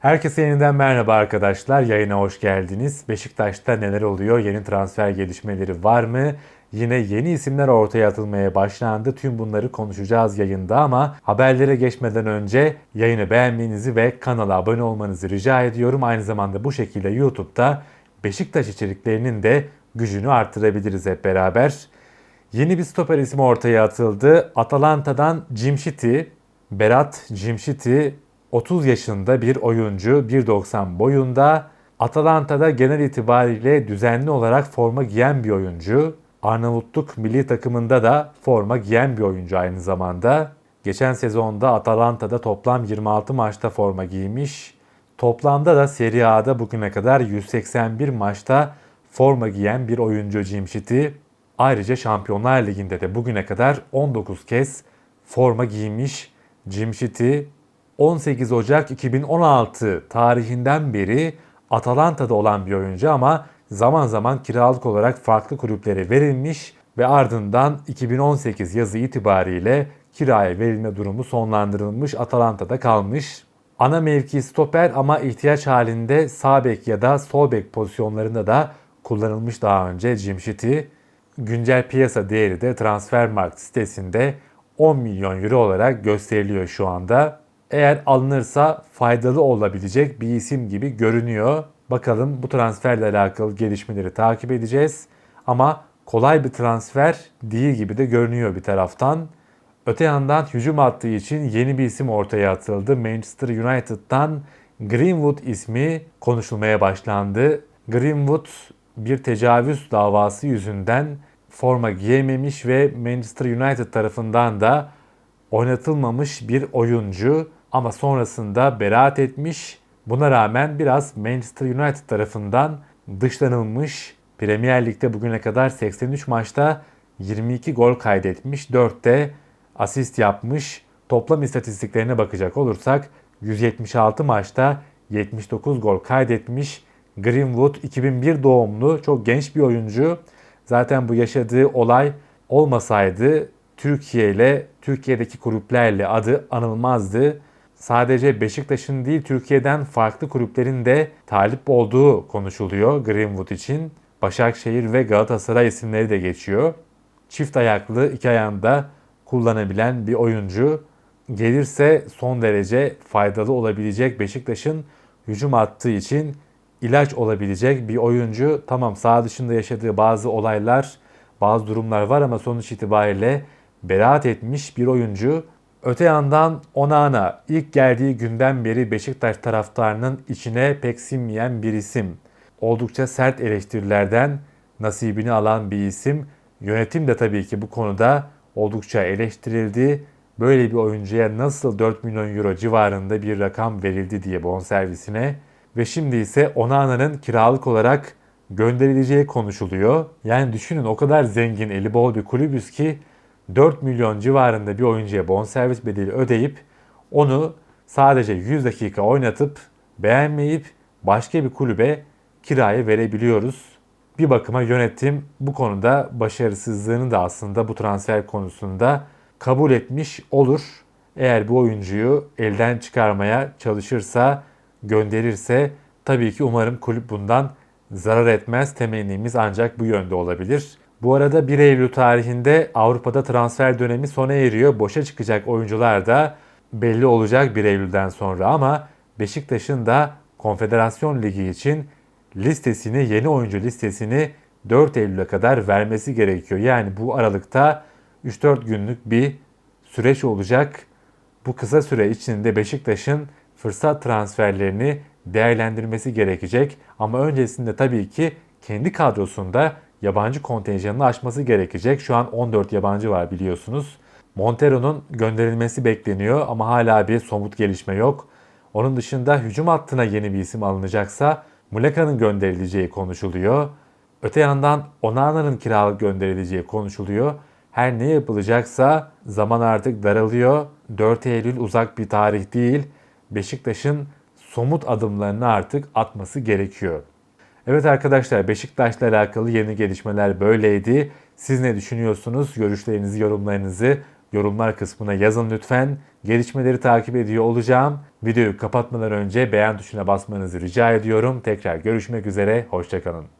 Herkese yeniden merhaba arkadaşlar. Yayına hoş geldiniz. Beşiktaş'ta neler oluyor? Yeni transfer gelişmeleri var mı? Yine yeni isimler ortaya atılmaya başlandı. Tüm bunları konuşacağız yayında ama haberlere geçmeden önce yayını beğenmenizi ve kanala abone olmanızı rica ediyorum. Aynı zamanda bu şekilde YouTube'da Beşiktaş içeriklerinin de gücünü arttırabiliriz hep beraber. Yeni bir stoper ismi ortaya atıldı. Atalanta'dan Cimşiti, Berat Cimşiti 30 yaşında bir oyuncu, 1.90 boyunda. Atalanta'da genel itibariyle düzenli olarak forma giyen bir oyuncu. Arnavutluk milli takımında da forma giyen bir oyuncu aynı zamanda. Geçen sezonda Atalanta'da toplam 26 maçta forma giymiş. Toplamda da Serie A'da bugüne kadar 181 maçta forma giyen bir oyuncu Cimşiti. Ayrıca Şampiyonlar Ligi'nde de bugüne kadar 19 kez forma giymiş Cimşiti 18 Ocak 2016 tarihinden beri Atalanta'da olan bir oyuncu ama zaman zaman kiralık olarak farklı kulüplere verilmiş ve ardından 2018 yazı itibariyle kiraya verilme durumu sonlandırılmış Atalanta'da kalmış. Ana mevki stoper ama ihtiyaç halinde sağ bek ya da sol bek pozisyonlarında da kullanılmış daha önce Cimşiti. Güncel piyasa değeri de Transfermarkt sitesinde 10 milyon euro olarak gösteriliyor şu anda. Eğer alınırsa faydalı olabilecek bir isim gibi görünüyor. Bakalım bu transferle alakalı gelişmeleri takip edeceğiz. Ama kolay bir transfer değil gibi de görünüyor bir taraftan. Öte yandan hücum attığı için yeni bir isim ortaya atıldı. Manchester United'dan Greenwood ismi konuşulmaya başlandı. Greenwood bir tecavüz davası yüzünden forma giyememiş ve Manchester United tarafından da oynatılmamış bir oyuncu ama sonrasında beraat etmiş. Buna rağmen biraz Manchester United tarafından dışlanılmış. Premier Lig'de bugüne kadar 83 maçta 22 gol kaydetmiş, 4 de asist yapmış. Toplam istatistiklerine bakacak olursak 176 maçta 79 gol kaydetmiş. Greenwood 2001 doğumlu çok genç bir oyuncu. Zaten bu yaşadığı olay olmasaydı Türkiye ile Türkiye'deki kulüplerle adı anılmazdı. Sadece Beşiktaş'ın değil Türkiye'den farklı kulüplerin de talip olduğu konuşuluyor Greenwood için. Başakşehir ve Galatasaray isimleri de geçiyor. Çift ayaklı iki ayağında kullanabilen bir oyuncu. Gelirse son derece faydalı olabilecek Beşiktaş'ın hücum attığı için ilaç olabilecek bir oyuncu. Tamam sağ dışında yaşadığı bazı olaylar, bazı durumlar var ama sonuç itibariyle beraat etmiş bir oyuncu. Öte yandan Onana ilk geldiği günden beri Beşiktaş taraftarının içine pek sinmeyen bir isim. Oldukça sert eleştirilerden nasibini alan bir isim. Yönetim de tabii ki bu konuda oldukça eleştirildi. Böyle bir oyuncuya nasıl 4 milyon euro civarında bir rakam verildi diye bonservisine. Ve şimdi ise Onana'nın kiralık olarak gönderileceği konuşuluyor. Yani düşünün o kadar zengin, eli bol bir kulübüz ki 4 milyon civarında bir oyuncuya bonservis bedeli ödeyip onu sadece 100 dakika oynatıp beğenmeyip başka bir kulübe kiraya verebiliyoruz. Bir bakıma yönetim bu konuda başarısızlığını da aslında bu transfer konusunda kabul etmiş olur. Eğer bu oyuncuyu elden çıkarmaya çalışırsa, gönderirse tabii ki umarım kulüp bundan zarar etmez. Temennimiz ancak bu yönde olabilir. Bu arada 1 Eylül tarihinde Avrupa'da transfer dönemi sona eriyor. Boşa çıkacak oyuncular da belli olacak 1 Eylül'den sonra ama Beşiktaş'ın da Konfederasyon Ligi için listesini, yeni oyuncu listesini 4 Eylül'e kadar vermesi gerekiyor. Yani bu aralıkta 3-4 günlük bir süreç olacak. Bu kısa süre içinde Beşiktaş'ın fırsat transferlerini değerlendirmesi gerekecek. Ama öncesinde tabii ki kendi kadrosunda yabancı kontenjanını aşması gerekecek. Şu an 14 yabancı var biliyorsunuz. Montero'nun gönderilmesi bekleniyor ama hala bir somut gelişme yok. Onun dışında hücum hattına yeni bir isim alınacaksa Muleka'nın gönderileceği konuşuluyor. Öte yandan Onana'nın kiralık gönderileceği konuşuluyor. Her ne yapılacaksa zaman artık daralıyor. 4 Eylül uzak bir tarih değil. Beşiktaş'ın somut adımlarını artık atması gerekiyor. Evet arkadaşlar Beşiktaş'la alakalı yeni gelişmeler böyleydi. Siz ne düşünüyorsunuz? Görüşlerinizi, yorumlarınızı yorumlar kısmına yazın lütfen. gelişmeleri takip ediyor olacağım. Videoyu kapatmadan önce beğen tuşuna basmanızı rica ediyorum. Tekrar görüşmek üzere, hoşçakalın.